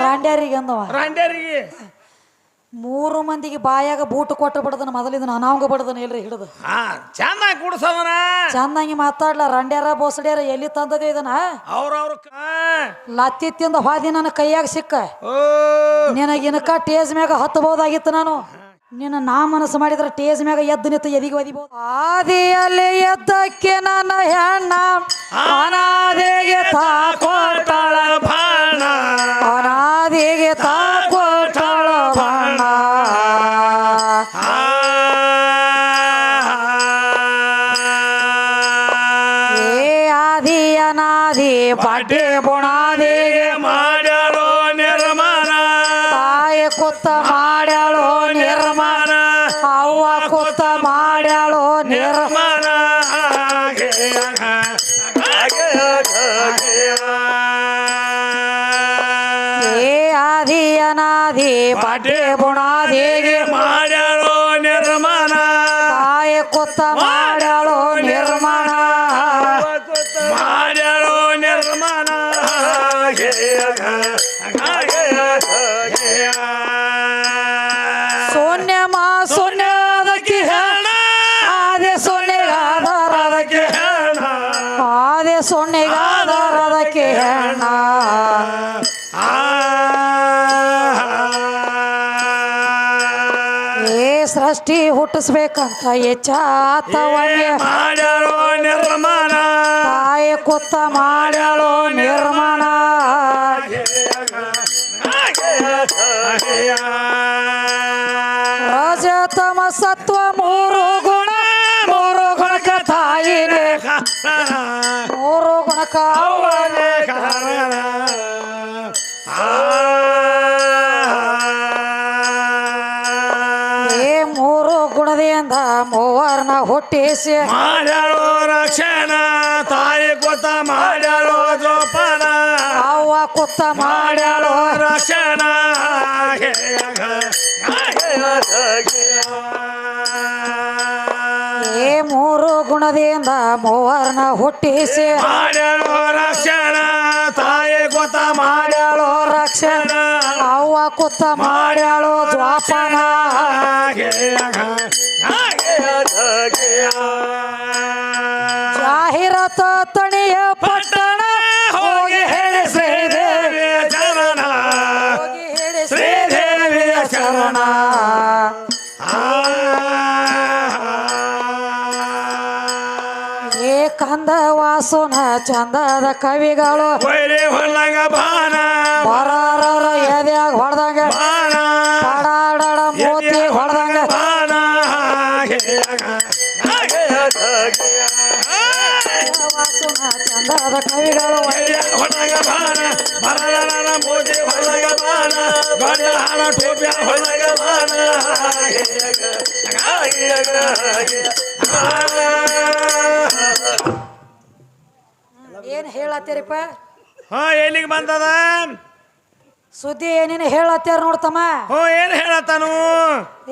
ರಾಂಡ್ಯಾರಿಗೆ ಅಂದವ. ರಾಂಡ್ಯಾರಿಗೆ? ಮೂರು ಮಂದಿಗೆ ಬಾಯಾಗ ಬೂಟ್ ಕೊಟ್ಟು ಬಿಡದನ ಮೊದಲಿದ ಅನಾವಂಗ ಬಡದನ ಎಲ್ರಿ ಹಿಡಿದು. ಹಾ ಚೆನ್ನಾಗಿ ಚಂದಂಗಿ ಮಾತಾಡ್ಲ ರಂಡ್ಯಾರ ಬೋಸಡ್ಯಾರ ಎಲ್ಲಿ ತಂದದ ಇದನ್ನ? ಅವ್ರವ್ರ ಲತ್ತಿ ತಿಂದ ಹಾದಿ ನನ್ನ ಕೈಯಾಗ ಸಿಕ್ಕ. ನಿನಗೆ ಇನ್ಕ ಟೇಜ್ ಮ್ಯಾಗ ಹತ್ತಬಹುದಾಗಿತ್ತು ನಾನು. ನಿನ್ನ ನಾ ಮನಸ್ಸು ಮಾಡಿದ್ರೆ ಟೇಜ್ ಮ್ಯಾಗ ಎದ್ದು ನಿಂತು ಎದಿಗೆ ಒದಿಬಹುದು. ಆದಿಯಲ್ಲಿ ಎದ್ದಕ್ಕೆ ನನ್ನ ಹೆಣ್ಣ ಅನಾದಿಗೆ ತಾಕೋಟಾಳ ಏ ಆದಿ ಅನಾದಿ ಬಡ್ಡಿ ಬುಣಾದಿಗೆ ಮಾಡ್ಯಾರೋ ನಿರ್ಮಾಣ ತಾಯಿ ಕುತ್ತ ಮಾಡ್ಯಾಳೋ ನಿರ್ಮಾಣ ಮಾಡ್ಯಾಳೋ ನಿರ್ಮಾಣ ಸೋನ್ಯ ಮಾ ಸೋನ್ಯ ಅದಕ್ಕೆ ಆದೆ ಆಧಾರ ಅದಕ್ಕೆ ಆದೆ ಸೊನ್ನೆಗಾದಾರ ಅದಕ್ಕೆ ಹೆಣ್ಣ ಏ ಸೃಷ್ಟಿ ಹುಟ್ಟಿಸ್ಬೇಕಂತ ಎಚ್ಚಾತವನ್ನೇ ಮಾಡ್ಯಾಳೋ ನಿರ್ಮಾಣ ತಾಯಿ ಕುತ್ತ ಮಾಡ್ಯಾಳೋ ನಿರ್ಮಾಣ ರಜತಮ ಸತ್ವ ಮೂರು ಗುಣ ಮೂರು ಗುಣಕ ತಾಯಿನೇ. ಗುಣಕ ಅವ್ವನೇ ಏ ಮೂರು ಗುಣದಿಂದ ಮೂವರ್ನ ಹುಟ್ಟಿಸಿ. ಮಾಡ್ಯಾಳೋ ರಕ್ಷಣ ತಾಯಿ ಕೊತ್ತ ಮಾಡ್ಯಾಳೋ ಜೋಪಾನ. ಅವ್ವ ಕುತ್ತ ಮಾಡ್ಯಾಳೋ. ರಕ್ಷಣ. ಗುಣದಿಂದ ಮೂವರ್ನ ಹುಟ್ಟಿಸಿ. ಮಾಡ್ಯಾಳೋ ರಕ್ಷಣ ತಾಯಿ ಕೊತ್ತ ಮಾಡ್ಯಾಳೋ ಮಾಡ್ಯಾಳೋ ರಕ್ಷಣ. ಅವ್ವ ಕುತ್ತ ಮಾಡ್ಯಾಳೋ ದ್ವಾಪನ. ಕಂದ ವಾಸುನ ಚಂದದ ಕವಿಗಳು. ಹೊಲ್ಲಂಗ ಬಾಣ ಬರಾರರ ಎದ್ಯಾಗ ಹೊಡೆದಂಗ. ಬಾಣ ಪಡಾಡಡ ಮೋತಿ ಹೊಡೆದಂಗ. ವಾಸುನ ಚಂದದ ಕವಿಗಳು. ಹೊಲಗ ಬಾಣ ಬರಲನ ಮೋದಿ ಹೊಲಗ ಬಾಣ ಗಂಡ ಹಾಳ ಟೋಪ್ಯ ಹೊಲಗ ಬಾಣ ಹೇಳತ್ತೀರಿಪ್ಪ ಹಾ ಎಲ್ಲಿಗೆ ಬಂದದ? ಸುದ್ದಿ ಏನೇನು ಹೇಳತ್ತೀರ ನೋಡ್ತಮ್ಮ ಹೋ ಏನು ಹೇಳತ್ತಾನು?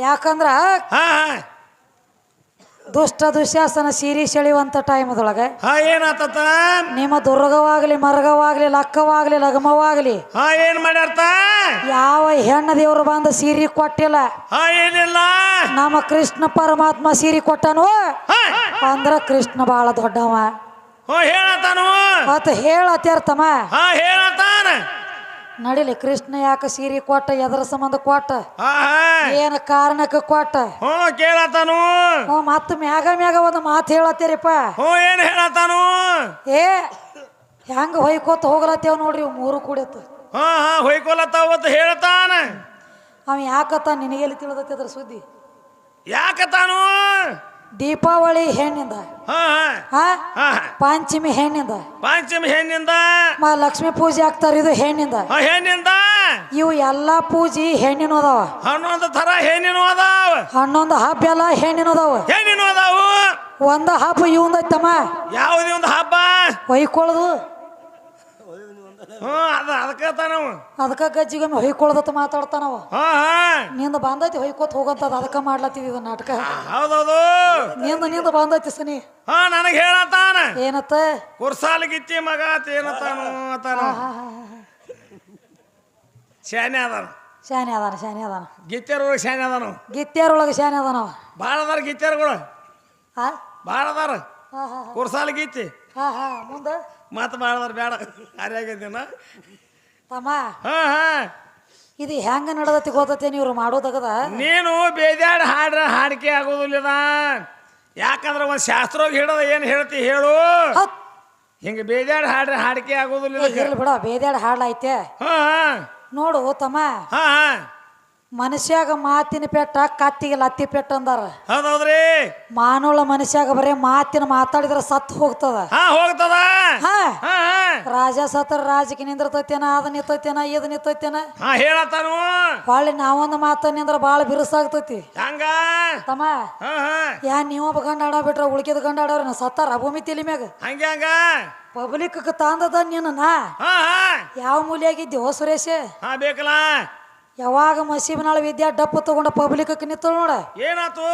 ಯಾಕಂದ್ರ ಹಾ ದುಷ್ಟ ದುಶ್ಯಾಸನ ಸೀರಿ ಸೆಳೆಯುವಂತ ಟೈಮದೊಳಗ ಹಾ ಏನಾತತ ನಿಮ್ಮ ದುರ್ಗವಾಗ್ಲಿ ಮರ್ಗವಾಗ್ಲಿ ಲಕ್ಕವಾಗ್ಲಿ ಲಗಮವಾಗ್ಲಿ ಹಾ ಏನ್ ಮಾಡ್ಯಾರ್ತ? ಯಾವ ಹೆಣ್ಣ ದೇವ್ರು ಬಂದು ಸೀರೆ ಕೊಟ್ಟಿಲ್ಲ. ಹಾ ಏನಿಲ್ಲ? ನಮ್ಮ ಕೃಷ್ಣ ಪರಮಾತ್ಮ ಸೀರೆ ಕೊಟ್ಟನು. ಅಂದ್ರ ಕೃಷ್ಣ ಬಹಳ ದೊಡ್ಡವ. ಹ್ಞೂ ಮತ್ತೆ ಮತ್ತ ತಮ್ಮ. ಹಾ ಹೇಳತ್ತಾನ. ನಡಿಲಿ ಕೃಷ್ಣ ಯಾಕ ಸೀರೆ ಕೊಟ್ಟ ಎದರ ಸಂಬಂಧ ಕೊಟ್ಟ? ಹಾ ಹಾ. ಏನ ಕಾರಣಕ್ಕೆ ಕೊಟ್ಟ? ಹ್ಞೂ ಕೇಳತಾನು ಹ್ಞೂ ಮತ್ತ ಮ್ಯಾಗ ಮ್ಯಾಗ ಒಂದು ಮಾತು ಹೇಳತ್ತೀರಿಪ್ಪ. ಹ್ಞೂ ಏನು ಹೇಳತಾನು ಏ ಹೆಂಗ ಹೊಯ್ಕೋತ ಹೋಗ್ಲತ್ತೇವ್ ನೋಡ್ರಿ ಇವ್ ಮೂರು ಕುಡಿಯತ್ತ ಹಾ ಹಾ ಹೊಯ್ಕೊಲತ್ತಾವತ್ತು ಹೇಳ್ತಾನ ಅವ ಯಾಕತ್ತ ನಿನಗೆಲ್ಲಿ ತಿಳಿದತ್ತೆ ಅದ್ರ ಸುದ್ದಿ? ಯಾಕತ್ತಾನು ದೀಪಾವಳಿ ಹೆಣ್ಣಿಂದ. ಹಾ ಹಾ. ಹಾ? ಹಾ. ಪಂಚಮಿ ಹೆಣ್ಣಿಂದ. ಪಂಚಮಿ ಹೆಣ್ಣಿಂದ. ಮಾ ಲಕ್ಷ್ಮಿ ಪೂಜೆ ಆಗ್ತಾರ ಇದು ಹೆಣ್ಣಿಂದ. ಹೆಣ್ಣಿಂದ. ಇವು ಎಲ್ಲಾ ಪೂಜಿ ಹೆಣ್ಣಿನ ಅದಾವ. ಹನ್ನೊಂದು ತರ ಹೆಣ್ಣಿನ ಅದಾವ. ಹನ್ನೊಂದು ಹಬ್ಬ ಎಲ್ಲ ಹೆಣ್ಣಿನ ಅದಾವ. ಹೆಣ್ಣಿನ ಅದಾವು. ಒಂದ ಹಬ್ಬ ಇವಂದೈತಮ್ಮ. ಯಾವುದೇ ಒಂದು ಹಬ್ಬ? ಹೊಯ್ಕೊಳ್ಳೋದು ಹ್ಞೂ ಅದು ಅದಕ್ಕೆ ತಾನವು ಅದಕ್ಕ ಗಜ್ಜಿಗೊಮ್ಮೆ ಹೊಯ್ಕೊಳ್ಳೋದತ್ತ ಮಾತಾಡ್ತಾನವ ಹಾ ಹಾ. ನಿಂದ ಬಂದೈತಿ ಹೊಯ್ಕೋತ ಹೋಗಂತದ ಅದಕ್ಕ ಮಾಡ್ಲತ್ತಿದ್ ಇದು ನಾಟಕ. ಹೌದೌದು. ನಿಂದ ನಿಂದ ಬಂದೈತಿ ಸನಿ. ಹಾ ನನಗೆ ಹೇಳತಾನ ಏನತ್ತ? ಕುರ್ಸಾಲ್ ಗಿಚ್ಚಿ ಮಗ ಏನತ್ತಾನು ಅತ್ತಾನು ಶಾನೆ ಅದಾನ. ಶಾನೆ ಅದಾನ ಶಾನೆ ಅದಾನ. ಗಿತ್ಯಾರ ಒಳಗೆ ಶಾನೆ ಅದಾನ ಗಿತ್ಯಾರೊಳಗೆ ಶಾನೆ ಅದಾನವ ಭಾಳ ಅದಾರ ಗಿತ್ಯಾರಗಳು. ಹಾ ಭಾಳ ಅದಾರ ಕುರ್ಸಾಲ ಗೀತಿ? ಹಾ ಹಾ ಮುಂದೆ? ಮತ್ತೆ ಭಾಳ ಅದಾರ ಬೇಡ ಹರಿಯಾಗಿದ್ದೀನ ತಮ್ಮ ಹಾ ಹಾ. ಇದು ಹೆಂಗ ನಡದತಿ ಗೊತ್ತತಿ ಇವ್ರು ಮಾಡೋದಾಗದ? ನೀನು ಬೇಜಾಡ್ ಹಾಡ್ರ ಹಾಡಿಕೆ ಆಗೋದಿಲ್ಲ ಯಾಕಂದ್ರೆ ಒಂದು ಶಾಸ್ತ್ರೋಗಿ ಹಿಡದ ಏನು ಹೇಳ್ತಿ ಹೇಳು? ಹಿಂಗೆ ಬೇಜಾಡ್ ಹಾಡ್ರ ಹಾಡಿಕೆ ಆಗೋದಿಲ್ಲ ಏ, ಇರ್ಲಿ ಬಿಡ ಬೇದ್ಯಾಡ ಹಾಡ್ಲೈತೆ ಹಾ. ನೋಡು ತಮ್ಮ. ಹಾ ಹಾ. ಮನುಷ್ಯಾಗ ಮಾತಿನ ಪೆಟ್ಟ ಕತ್ತಿಗೆ ಲತ್ತಿ ಪೆಟ್ಟ ಅಂದಾರ. ಹೌದೌದ್ರಿ? ಮಾನವಳ ಮನುಷ್ಯಾಗ ಬರೀ ಮಾತಿನ ಮಾತಾಡಿದ್ರೆ ಸತ್ತು ಹೋಗ್ತದ. ಹಾ ಹೋಗ್ತದ? ಹಾ. ರಾಜ ಸತ್ರ ರಾಜಕೀಯ ನಿಂದಿರ್ತೈತೇನ ಅದ ನಿಂತೈತೇನ ಇದ್ ನಿಂತೈತೇನ? ಹಾ ಹೇಳತ್ತಾನು. ಹೊಳ್ಳಿ ನಾವೊಂದು ಮಾತ ನಿಂದ್ರ ಬಾಳ ಬಿರುಸಾಗ್ತೈತಿ. ಹಂಗ? ತಮ್ಮ ಯಾ ನೀವೊಬ್ಬ ಗಂಡ ಆಡೋ ಬಿಟ್ರ ಉಳ್ಕಿದ ಗಂಡ ಸತ್ತರ ಸತ್ತಾರ ಭೂಮಿ ತಿಳಿ ಮ್ಯಾಗ. ಹಂಗೆ ಹಂಗ? ಪಬ್ಲಿಕ್ ತಂದದ ನೀನು ನಾ ಯಾವ ಮೂಲಿಯಾಗಿದ್ದೆ ಹೊ ಸುರೇಶ? ಹಾ ಬೇಕಲ್ಲ? ಯಾವಾಗ ಮಸೀಬನಾಳ ವಿದ್ಯಾ ಡಪ್ಪು ತಗೊಂಡ ಪಬ್ಲಿಕ್ ನಿಂತು ನೋಡ? ಏನಾತು?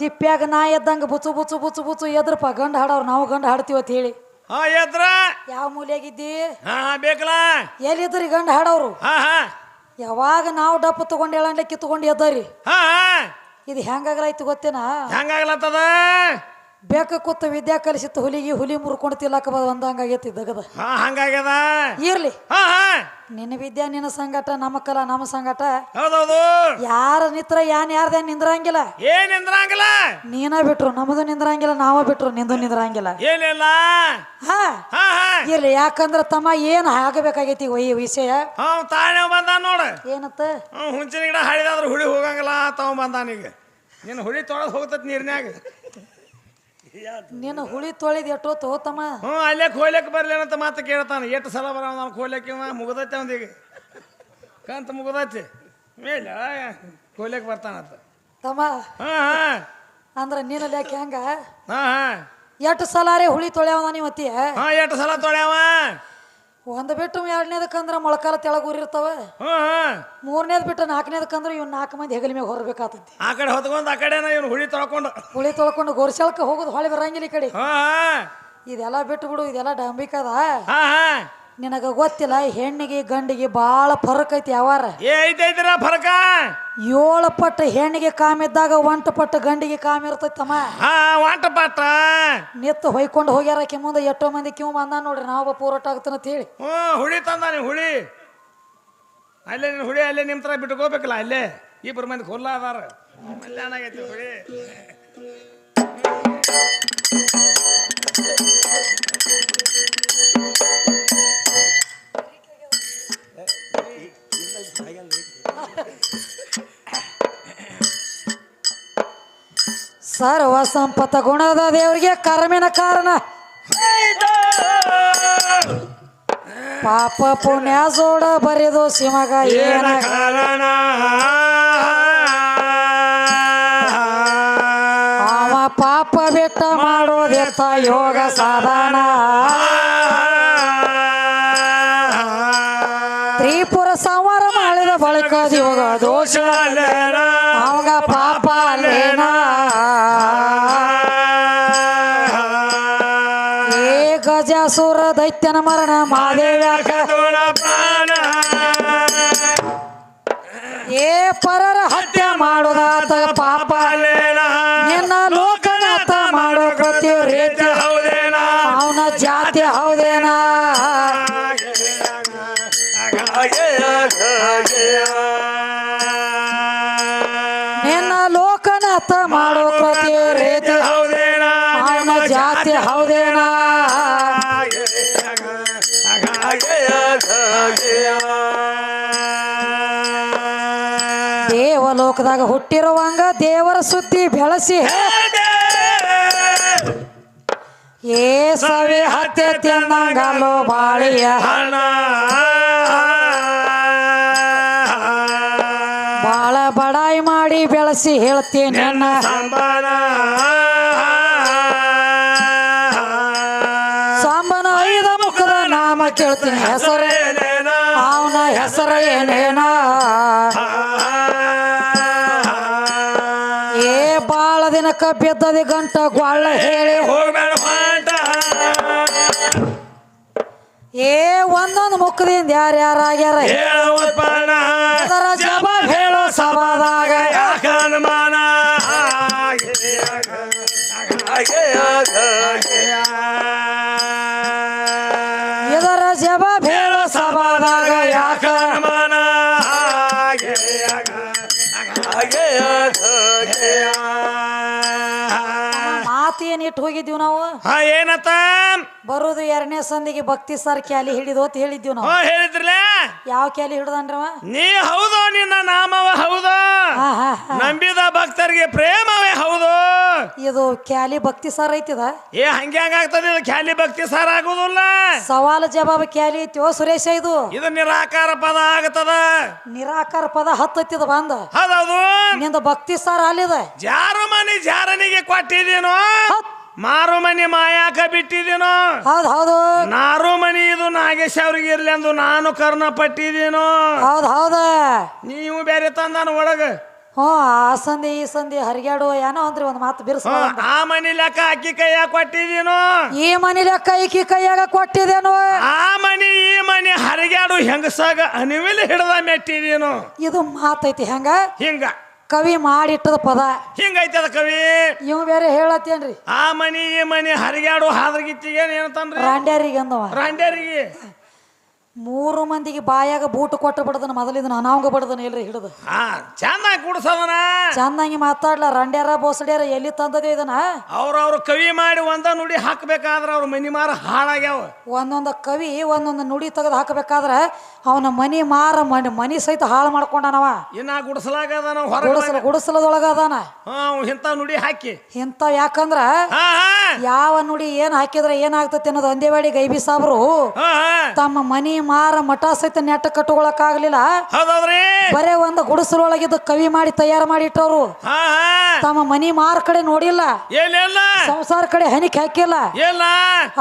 ತಿಪ್ಪ್ಯಾಗ ನಾ ಎದ್ದಂಗ ಬುಚ್ಚು ಬುಚ್ಚು ಬುಚ್ಚು ಬುಚ್ಚು ಎದ್ರಪ್ಪ ಗಂಡ ಹಾಡವ್ರು ನಾವು ಗಂಡ ಹಾಡ್ತೀವ ಅಂತ ಹೇಳಿ. ಹಾ ಎದ್ರ? ಯಾವ ಮೂಲೆಯಾಗಿದ್ದಿ? ಹಾ ಬೇಕಲ್ಲ? ಎಲ್ಲಿದ್ರಿ ಗಂಡ ಹಾಡವ್ರು ಹಾ ಹಾ. ಯಾವಾಗ ನಾವು ಡಪ್ಪು ತಗೊಂಡು ಹೇಳಂಡ್ಲೆ ಕಿತ್ಕೊಂಡು ಎದ್ದರಿ? ಹಾ ಇದು ಹೆಂಗಾಗಲಾಯ್ತು ಗೊತ್ತೇನಾ? ಹೆಂಗಾಗ್ಲತ್ತದ ಬೇಕ ಕೂತ ವಿದ್ಯಾ ಕಲಿಸಿತ್ತು ಹುಲಿಗೆ ಹುಲಿ ಮುರ್ಕೊಂಡು ತಿಲ್ಲಕ ಒಂದಂಗಾಗೈತಿ ದಗದ. ಹಾ ಹಂಗಾಗ್ಯದ? ಇರ್ಲಿ. ಹಾ ಹಾ. ನಿನ್ನ ವಿದ್ಯಾ ನಿನ್ನ ಸಂಗಟ ನಮ್ಮ ಕಲ ನಮ್ಮ ಸಂಗಟ. ಹೌದೌದು. ಯಾರ ನಿತ್ರ ಯಾನ್ ಯಾರ್ದೇ ನಿಂದ್ರಂಗಿಲ್ಲ. ಏನ್ ನಿಂದ್ರಂಗಿಲ್ಲ? ನೀನ ಬಿಟ್ರು ನಮ್ದು ನಿಂದ್ರಂಗಿಲ್ಲ ನಾವ ಬಿಟ್ರು ನಿಂದು ನಿಂದ್ರಂಗಿಲ್ಲ. ಏನಿಲ್ಲ ಹಾ. ಹಾ ಹಾ. ಇರ್ಲಿ ಯಾಕಂದ್ರ ತಮ್ಮ ಏನ್ ಆಗಬೇಕಾಗೈತಿ ಈ ವಿಷಯ. ಹಾ ತಾಳೆ ಬಂದ ನೋಡ. ಏನತ್ತ? ಹುಂಚಿನ ಗಿಡ ಹಾಡಿದಾದ್ರೆ ಹುಳಿ ಹೋಗಂಗಿಲ್ಲ ತಗೊಂಡ್ ಬಂದಾನೀಗ ನಿನ್ನ ಹುಳಿ ತೊಳೆದು ಹೋಗ್ತತ್ ನೀರ್ನ್ಯಾಗ. ನಿನ್ನ ಹುಳಿ ತೊಳಿದ್ ಎಷ್ಟೋ ತಗೋತಮ್ಮ. ಹ್ಞೂ ಅಲ್ಲೇ ಕೋಯ್ಲಕ್ಕೆ ಬರಲೇ ಅಂತ ಮಾತು ಕೇಳ್ತಾನೆ. ಎಷ್ಟು ಸಲ ಬರ ನಾನು ಕೋಯ್ಲಕ್ಕೆ ಮುಗ್ದೈತೆ ಅವನಿಗೆ. ಕಂತ ಮುಗ್ದೈತಿ. ಮೇಲೆ ಕೋಯ್ಲಕ್ಕೆ ಬರ್ತಾನಂತ. ತಮ್ಮ ಹಾಂ ಹಾಂ. ಅಂದ್ರ ನಿನ್ನ ಲೆಕ್ಕ ಹೆಂಗ? ಹಾಂ ಹಾಂ. ಎಷ್ಟು ರೇ ಹುಳಿ ತೊಳ್ಯಾವ ನಾನು ಮತ್ತಿ ಹಾಂ ಎಷ್ಟು ಸಲ ತೊಳ್ಯಾವ? ಒಂದ್ ಬಿಟ್ಟು ಎರಡನೇದಕ್ಕಂದ್ರ ಮೊಳಕಾಲ ತೆಳಗ ಊರಿರ್ತಾವ ಹ್ಞೂ ಹಾಂ ಮೂರನೇದ್ ಬಿಟ್ಟು ನಾಲ್ಕನೇದಕ್ಕಂದ್ರ ಇವ್ ನಾಲ್ಕು ಮಂದಿ ಹೆಗಲ ಮೇಲೆ ಹೊರಬೇಕಾತೈತಿ ಆ ಕಡೆ ಹೊತ್ಕೊಂಡು ಆ ಕಡೆನ ಇವ್ನು ಹುಳಿ ತೊಳ್ಕೊಂಡು. ಹುಳಿ ತೊಳ್ಕೊಂಡು ಗೋರ್ಸಲ್ಕ ಹೋಗೋದು ಹೊಳೆ ಬರಂಗಿಲ್ಲ ಈ ಕಡೆ. ಇದೆಲ್ಲ ಬಿಟ್ಟು ಬಿಡು ಇದೆಲ್ಲ ಡಂಬಿಕದ. ನಿನಗ ಗೊತ್ತಿಲ್ಲ ಹೆಣ್ಣಿಗೆ ಗಂಡಿಗೆ ಬಾಳ ಫರಕ್ ಐತಿ ಯಾವಾರ. ಏ ಐತೈತಿರ ಫರಕ? ಏಳು ಪಟ್ಟು ಹೆಣ್ಣಿಗೆ ಕಾಮಿದ್ದಾಗ ಒಂಟ ಪಟ್ಟು ಗಂಡಿಗೆ ಕಾಮ ಇರ್ತೈತಮ್ಮ. ಹಾಂ ವಾಟ ಪಾಟ ನಿತ್ತು ಹೊಯ್ಕೊಂಡು ಹೋಗ್ಯಾರ ಕಿ ಮುಂದೆ ಎಷ್ಟೋ ಮಂದಿ ಕಿವ್ ಬಂದ ನೋಡ್ರಿ ನಾವು ಪೂರೋಟ ಆಗ್ತಾನ ಅಂತ ಹೇಳಿ. ಹ್ಞೂ ಹುಳಿ ತಂದ ನೀವು ಹುಳಿ. ಅಲ್ಲೇ ನೀನು ಹುಳಿ ಅಲ್ಲೇ ನಿಮ್ಮ ಥರ ಬಿಟ್ಕೋಬೇಕಲ್ಲ ಅಲ್ಲೇ. ಇಬ್ಬರು ಮಂದಿ ಹುಲ್ಲ ಅದಾರ. ಹುಳಿ. ಸರ್ವ ಸಂಪತ್ತ ಗುಣದ ದೇವರಿಗೆ ಕರ್ಮಿನ ಕಾರಣ. ಪಾಪ ಪುಣ್ಯ ಜೋಡ ಬರೆದು ಸಿಮಗ ಏನ ಕಾರಣ? ಅವ ಪಾಪ ಬಿಟ್ಟ ಮಾಡೋದೆತ್ತ ಯೋಗ ಸಾಧನ. ಮಾಡಿದ ಬಳಿಕ ಯೋಗ ದೋಷ. ಅವಾಗ ಪಾಪ ಅಲ್ಲೇನ? ಏ ಗಜಾಸುರ ದೈತ್ಯನ ಮರಣ ಮಾದೇವ ಏ ಪರರ ಹತ್ಯೆ ಮಾಡೋದಾತ ಪಾಪ ನಿನ್ನ ಲೋಕನಾಥ ಮಾಡೋ ಪ್ರತಿ ರೀತಿ ಅವನ ಜಾತಿ ಹೌದೇನಾ? ನಿನ್ನ ಲೋಕನಾಥ ಮಾಡೋ ಪ್ರತಿ ರೀತಿ. ಅವನ ಜಾತಿ ಹೌದೇನ? ದೇವಲೋಕದಾಗ ಹುಟ್ಟಿರುವಂಗ ದೇವರ ಸುದ್ದಿ ಬೆಳಸಿ ಏ ಸವಿ ಹತ್ತೆ ತಿನ್ನಂಗಲೋ ಬಾಳಿಯ ಬಾಳ ಬೆಳೆಸಿ ಹೇಳ್ತೀನಿ ನನ್ನ ಸಾಂಬನ ಐದ ಮುಖದ ನಾಮ ಕೇಳ್ತೀನಿ. ಹೆಸರೇ ಅವನ ಹೆಸರ ಏನೇನ? ಏ ಬಾಳ ದಿನಕ್ಕ ಬಿದ್ದದಿ ಗಂಟ ಗ್ವಾಳ ಹೇಳಿ. ಏ ಒಂದೊಂದು ಮುಖದಿಂದ ಯಾರ್ಯಾರಾಗ್ಯಾರ ಸಭಾದಾಗ ಯಾಕ ಅನುಮಾನ? ಇದರ ಜಬ ಬೇಡ ಸಭಾದಾಗ ಯಾಕ ಅನುಮಾನ? ಇಟ್ಟು ಹೋಗಿದ್ದೀವಿ ನಾವು? ಏನತ್ತ? ಬರೋದು ಎರಡನೇ ಸಂದಿಗೆ ಭಕ್ತಿ ಸರ್ ಕ್ಯಾಲಿ ಹಿಡಿದು ಅಂತ ಹೇಳಿದ್ವಿ ನಾವು. ಹಾ ಹೇಳಿದ್ರಲ್ಲ ಯಾವ ಕ್ಯಾಲಿ ಹಿಡ್ದನ್ರವ? ನೀ ಹೌದು ನಿನ್ನ ನಾಮವ ಹೌದು? ಹಾ ಹಾ ಹಾ. ನಂಬಿದ ಭಕ್ತರಿಗೆ ಪ್ರೇಮವೇ ಹೌದು? ಇದು ಕ್ಯಾಲಿ ಭಕ್ತಿ ಸರ್ ಐತಿದ? ಏ ಹಂಗೆ ಹಂಗಾಗ್ತದೆ ಇದು ಖ್ಯಾಲಿ ಭಕ್ತಿ ಸಾರ ಆಗುದಿಲ್ಲ. ಸವಾಲು ಜವಾಬ್ ಕ್ಯಾಲಿ ಐತಿವೋ ಸುರೇಶ ಇದು? ಇದು ನಿರಾಕಾರ ಪದ ಆಗ್ತದ. ನಿರಾಕಾರ ಪದ ಹತ್ತತ್ತಿದ ಬಂದ? ಹೌದೌದು. ನಿಂದ ಭಕ್ತಿ ಸಾರ ಅಲ್ಲಿದೆ? ಜಾರು ಮನೆ ಜಾರನಿಗೆ ಕೊಟ್ಟಿದ್ದೀನೋ? ಹೌದ್ ಮಾರು ಮನಿ ಮಾಯಾಕ ಬಿಟ್ಟಿದ್ದೀನೋ? ಹೌದ್ ಹೌದು. ನಾರು ಮನಿ ಇದು ನಾಗೇಶ್ ಅವ್ರಿಗೆ ಇರ್ಲಿ ಎಂದು ನಾನು ಕರ್ಣ ಪಟ್ಟಿದ್ದೀನೋ? ಹೌದ್ ಹೌದ. ನೀವು ಬೇರೆ ತಂದಾನ ಒಳಗ? ಹ್ಞೂ ಆ ಸಂದಿ ಈ ಸಂಧಿ ಹರಿಗಾಡು ಏನೋ ಅಂದ್ರಿ ಒಂದು ಮಾತು ಬಿರ್ಸ ಹ್ಮ್, ಆ ಮನಿ ಲೆಕ್ಕ ಅಕ್ಕಿ ಕೈಯಾಗ ಕೊಟ್ಟಿದ್ದೀನೋ? ಈ ಮನಿ ಲೆಕ್ಕ ಈಕಿ ಕೈಯಾಗ ಕೊಟ್ಟಿದ್ದೇನೋ? ಆ ಮನಿ ಈ ಮನಿ ಹರಿಗಾಡು ಹೆಂಗಸಾಗ ಅನಿವಿಲ್ ಹಿಡ್ದ ಮೆಟ್ಟಿದೀನು ಇದು ಮಾತೈತಿ ಹೆಂಗ? ಹಿಂಗ. ಕವಿ ಮಾಡಿಟ್ಟದ ಪದ. ಹಿಂಗೈತದ ಕವಿ. ಇವ್ ಬೇರೆ ಹೇಳತ್ತೇನ್ರಿ? ಆ ಮನಿ ಈ ಮನಿ ಹರಿಗಾಡು ಹಾದ್ರಗಿತ್ತಿಗೆ ಏನಂತಂದ್ರಿ ರಾಂಡ್ಯಾರಿಗೆ ಅಂದವ ರಾಂಡ್ಯರಿಗೆ. ಮೂರು ಮಂದಿಗೆ ಬಾಯಾಗ ಬೂಟ್ ಕೊಟ್ಟು ಬಿಡದನ ಮೊದಲಿದ ಅನಾವಂಗ ಬಿಡದನ ಇಲ್ರಿ ಹಿಡಿದು. ಹಾ ಚಂದ ಗುಡ್ಸದನ ಚಂದಾಗಿ ಮಾತಾಡ್ಲ ರಂಡ್ಯಾರ ಬೋಸಡ್ಯಾರ ಎಲ್ಲಿ ತಂದದೆ ಇದನ್ನ ಅವ್ರವ್ರ ಕವಿ ಮಾಡಿ ಒಂದ ನುಡಿ ಹಾಕ್ಬೇಕಾದ್ರ ಅವ್ರ ಮನಿ ಮಾರ ಹಾಳಾಗ್ಯಾವ. ಒಂದೊಂದು ಕವಿ ಒಂದೊಂದು ನುಡಿ ತೆಗೆದು ಹಾಕಬೇಕಾದ್ರ ಅವನ ಮನಿ ಮಾರ ಮನಿ ಮನಿ ಸಹಿತ ಹಾಳು ಮಾಡ್ಕೊಂಡನವ. ಇನ್ನ ಗುಡಿಸಲಾಗದಾನ ಹೊರ ಗುಡಿಸಲ ಗುಡಿಸಲದೊಳಗ ಅದಾನ ಹಾ ಇಂಥ ನುಡಿ ಹಾಕಿ. ಇಂಥ ಯಾಕಂದ್ರ ಯಾವ ನುಡಿ ಏನ್ ಹಾಕಿದ್ರೆ ಏನಾಗ್ತತಿ ಅನ್ನೋದು ಅಂದೇವಾಡಿ ಗೈಬಿ ಸಾಬ್ರು ತಮ್ಮ ಮನಿ ಮಾರ ಮಠ ಸಹಿತ ನೆಟ್ಟ ಕಟ್ಟುಕೊಳಕ್ ಆಗ್ಲಿಲ್ಲ ಹೌದೌದ್ರಿ? ಬರೇ ಒಂದು ಗುಡಿಸಲೊಳಗಿದ್ದು ಕವಿ ಮಾಡಿ ತಯಾರು ಮಾಡಿ ಇಟ್ಟವ್ರು. ತಮ್ಮ ಮನಿ ಮಾರ ಕಡೆ ನೋಡಿಲ್ಲ. ಸಂಸಾರ ಕಡೆ ಹನಿಕ್ ಹಾಕಿಲ್ಲ.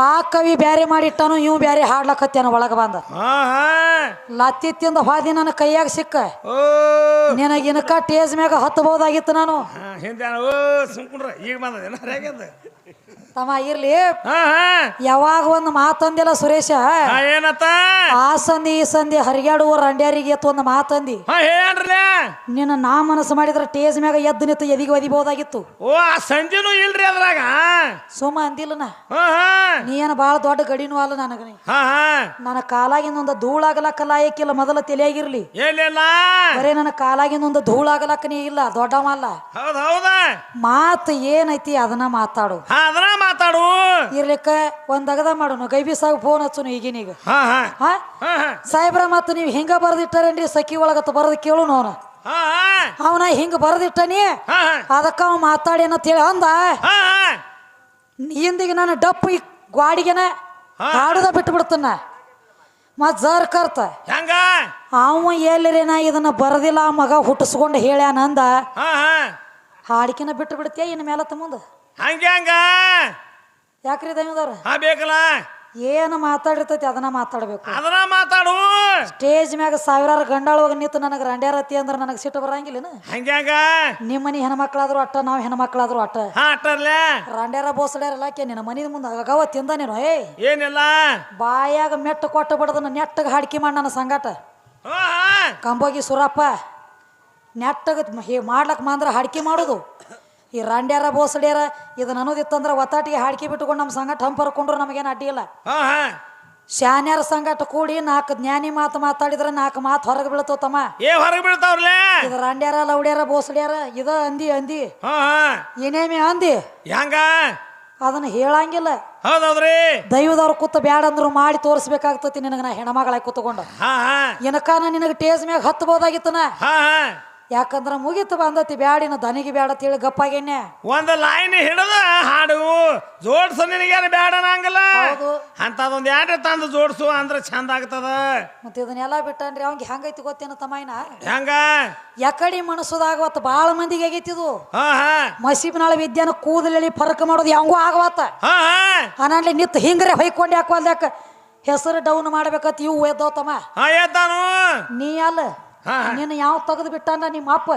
ಆ ಕವಿ ಬ್ಯಾರೆ ಮಾಡಿಟ್ಟನು ಇವ್ ಬ್ಯಾರೆ ಹಾಡ್ಲಕತ್ತೇನ ಒಳಗ ಬಂದ. ಲತ್ತಿತ್ತಿಂದ ಲತ್ತಿ ತಿಂದ ಹಾದಿ ನನ್ನ ಕೈಯಾಗ ಸಿಕ್ಕ. ನಿನಗಿನಕ ಟೇಜ್ ಮ್ಯಾಗ ಹತ್ತಬಹುದಾಗಿತ್ತು ನಾನು. ಈಗ ಬಂದ ತಮ್ಮ ಇರ್ಲಿ. ಹಾ ಯಾವಾಗ ಒಂದು ಮಾತಂದಿಲ್ಲ ಸುರೇಶ? ಹಾ ಏನತ್ತ? ಆ ಸಂಧಿ ಈ ಸಂದಿ ಹರಿಗಾಡುವ ರಂಡ್ಯಾರಿಗೆ ಎತ್ತು ಒಂದು ಮಾತಂದಿ ಹಾ ನಿನ್ನ ನಾ ಮನಸ್ಸು ಮಾಡಿದ್ರೆ ಟೇಜ್ ಮ್ಯಾಗ ಎದ್ದು ನಿಂತು ಎದಿಗೆ ಒದಿಬಹುದಾಗಿತ್ತು. ಓ ಆ ಸಂಧಿನೂ ಇಲ್ರಿ ಅದ್ರಾಗ. ಸುಮ್ಮ ಅಂದಿಲ್ಲ ಹಾ ನೀ ಏನ ಭಾಳ ದೊಡ್ಡ ಗಡಿನೂ ಅಲ್ಲ ನನಗ ನೀ. ಹಾ ಹಾ. ನನ್ನ ಕಾಲಾಗಿಂದ ಒಂದು ಧೂಳಾಗಲಕ್ಕ ಲಾಯಕ್ಕಿಲ್ಲ ಮೊದಲ ತಲೆಯಾಗಿರ್ಲಿ. ಏನಿಲ್ಲ ಬರೇ ನನ್ನ ಕಾಲಾಗಿಂದ ಒಂದು ಧೂಳಾಗಲಕ್ಕ ನೀ ಇಲ್ಲ ದೊಡ್ಡವ ಅಲ್ಲ. ಹೌದ್ ಹೌದ. ಮಾತು ಏನೈತಿ ಅದನ್ನ ಮಾತಾಡು. ಹಾ ಅದನ್ನ ಮಾತಾಡು. ಇರ್ಲಿಕ್ಕ ಒಂದ್ ಅಗದ ಮಾಡೋನು ಗೈಬಿಸಾಗ ಫೋನ್ ಹಚ್ಚುನು ಈಗಿನೀಗ. ಹಾ ಹಾ. ಹಾ? ಹಾ ಹಾ. ಸಾಹೇಬ್ರ ಮತ್ತು ನೀವು ಹಿಂಗ ಬರ್ದಿಟ್ಟಾರೇನ್ರಿ? ಸಖಿ ಒಳಗತ್ತ ಬರೆದು ಕೇಳು ಅವನ. ಹಾ ಅವನ ಹಿಂಗ ಬರ್ದಿಟ್ಟನಿ? ಹಾ ಅದಕ್ಕ ಅವ ಮಾತಾಡಿ ಹೇಳಿ ಅಂದ. ಹಾ ಹಾ. ಹಿಂದಿಗೆ ನಾನು ಡಪ್ಪು ಈ ಗ್ವಾಡಿಗೆನ ಹಾ. ಹಾಡುದ ಬಿಟ್ಟು ಬಿಡ್ತನ ಮತ್ ಜರ್ ಕರ್ತ. ಹೆಂಗ? ಅವ ನಾ ಇದನ್ನ ಬರದಿಲ್ಲ ಆ ಮಗ ಹುಟ್ಟಿಸ್ಕೊಂಡು ಹೇಳ್ಯಾನಂದ ಹಾ ಹಾ. ಹಾಡಿಕೆನ ಬಿಟ್ಟು ಬಿಡ್ತೀಯ ಇನ್ ಮೇಲತ್ತ ಮುಂದೆ ಹಂಗೆ ಹಂಗ? ಯಾಕ್ರಿ ದೈವದವ್ರ ಹಾ ಬೇಕಲ್ಲ? ಏನು ಮಾತಾಡಿರ್ತೈತಿ ಅದನ್ನ ಮಾತಾಡ್ಬೇಕು. ಅದನ್ನ ಮಾತಾಡು. ಸ್ಟೇಜ್ ಮ್ಯಾಗ ಸಾವಿರಾರು ಗಂಡಾಳವಾಗ ನಿಂತು ನನಗೆ ರಂಡ್ಯಾರತಿ ಅಂದ್ರೆ ನನಗೆ ಸಿಟ್ಟು ಬರಂಗಿಲ್ಲ ಹಂಗೆ ಹಂಗ? ನಿಮ್ಮ ಮನೆ ಹೆಣ್ಮಕ್ಳಾದ್ರು ಅಟ್ಟ ನಾವು ಹೆಣ್ಮಕ್ಳಾದ್ರು ಅಟ್ಟ. ಅಟ್ಟರ್ಲೆ. ರಂಡ್ಯಾರ ಬೋಸಡ್ಯಾರಲ್ಲ ಆಕೆ ನಿನ್ನ ಮನಿ ಮುಂದೆ ಅಗವ ತಿಂದ ನೀನು ಏ ಏನಿಲ್ಲ? ಬಾಯಾಗ ಮೆಟ್ಟು ಕೊಟ್ಟು ಬಿಡದನ್ನ ನೆಟ್ಟಗೆ ಹಾಡ್ಕಿ ಮಾಡಿ ನನ್ನ ಸಂಗಾಟ. ಕಂಬೋಗಿ ಸುರಪ್ಪ ನೆಟ್ಟಗೆ ಮಾಡ್ಲಕ್ ಮಾಂದ್ರ ಹಾಡ್ಕಿ ಮಾಡೋದು. ಈ ರಾಂಡ್ಯಾರ ಬೋಸಡ್ಯಾರ ಇದನ್ನ ಅನ್ನೋದಿತ್ತಂದ್ರ ಒತ್ತಾಟಿಗೆ ಹಾಡ್ಕಿ ಬಿಟ್ಟುಕೊಂಡು ನಮ್ಮ ಸಂಗಟ ಹಂಪರ್ಕೊಂಡ್ರು ನಮಗೇನು ಅಡ್ಡಿ ಇಲ್ಲ. ಹಾ ಹಾ. ಶಾನ್ಯಾರ ಸಂಗಟ ಕೂಡಿ ನಾಲ್ಕು ಜ್ಞಾನಿ ಮಾತು ಮಾತಾಡಿದ್ರೆ ನಾಲ್ಕು ಮಾತು ಹೊರಗೆ ಬೀಳ್ತಾವ ತಮ್ಮ. ಏ ಹೊರಗೆ ಬೀಳ್ತಾವ್ರಲೆ ಇದು ರಾಂಡ್ಯಾರ ಲೌಡ್ಯಾರ ಬೋಸಡ್ಯಾರ ಇದ ಅಂದಿ ಅಂದಿ. ಹಾ ಹಾ. ಏನೇಮಿ ಅಂದಿ? ಹೆಂಗ? ಅದನ್ನ ಹೇಳಂಗಿಲ್ಲ. ಹೌದೌದ್ರಿ. ದೈವದವ್ರ ಕೂತ ಬ್ಯಾಡ ಅಂದ್ರು ಮಾಡಿ ತೋರಿಸ್ಬೇಕಾಗ್ತತಿ ನಿನಗೆ ನಾ ಹೆಣ್ಮಗಳಾಗಿ ಕೂತ್ಕೊಂಡು. ಹಾ ಹಾ. ನಿನಗ ನಿನಗೆ ಟೇಜ್ ಮ್ಯಾಗ ಹತ್ತಬೋದಾಗಿತ್ತನ ಹಾ ಹಾ. ಯಾಕಂದ್ರ ಮುಗಿತು ಬಂದತಿ ಬ್ಯಾಡಿನ ದನಿಗೆ ಬ್ಯಾಡ ತಿಳಿ ಗಪ್ಪಾಗೇನೆ ಒಂದು ಲೈನ್ ಹಿಡಿದ ಹಾಡು. ಜೋಡ್ಸು ನಿನಗೇನು ಬೇಡ ನಂಗಲ್ಲ ಹೌದು. ಅಂತದೊಂದು ಎರಡು ತಂದು ಜೋಡ್ಸು ಅಂದ್ರೆ ಚಂದ ಆಗ್ತದ. ಮತ್ತೆ ಇದನ್ನೆಲ್ಲ ಬಿಟ್ಟನ್ರಿ ಅವ್ನಿಗೆ ಹೆಂಗೈತಿ ಗೊತ್ತೇನ ತಮ್ಮಯ್ಯನ? ಹೆಂಗ? ಯಾಕಡಿ ಮನಸ್ಸುದಾಗ ಅವತ್ತು ಭಾಳ ಮಂದಿಗೆ ಆಗೈತಿದು ಹಾ ಹಾ. ಮಸೀಬ್ನಾಳ ವಿದ್ಯಾನ ಕೂದಲಿ ಫರಕ್ ಮಾಡೋದು ಹೆಂಗೂ ಆಗವತ್ತ. ಹಾ ಹಾ. ಅನಲ್ಲಿ ನಿತ್ ಹಿಂಗ್ರೆ ಹೊಯ್ಕೊಂಡು ಯಾಕೆ ಹೆಸರು ಡೌನ್ ಮಾಡ್ಬೇಕತ್ ಇವು ಎದ್ದೋ ತಮ್ಮ. ಹಾ ಎದ್ದಾನು. ನೀ ಅಲ್ಲ. ಹಾ ನಿನ್ನ ಯಾವ ತೆಗೆದು ಬಿಟ್ಟಾನ ನಿಮ್ಮ ಅಪ್ಪ?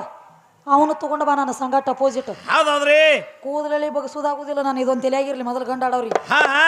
ಅವನು ತಗೊಂಡ ಬಾ ನನ್ನ ಸಂಗಟ ಅಪೋಸಿಟ್ ಹೌದೌದ್ರಿ. ಕೂದಲಲ್ಲಿ ಬಗ್ಸೋದಾಗುದಿಲ್ಲ ನಾನು ಇದೊಂದು ತಲೆಯಾಗಿರ್ಲಿ ಮೊದಲು ಗಂಡಾಡವ್ರಿ ಹಾ ಹಾ.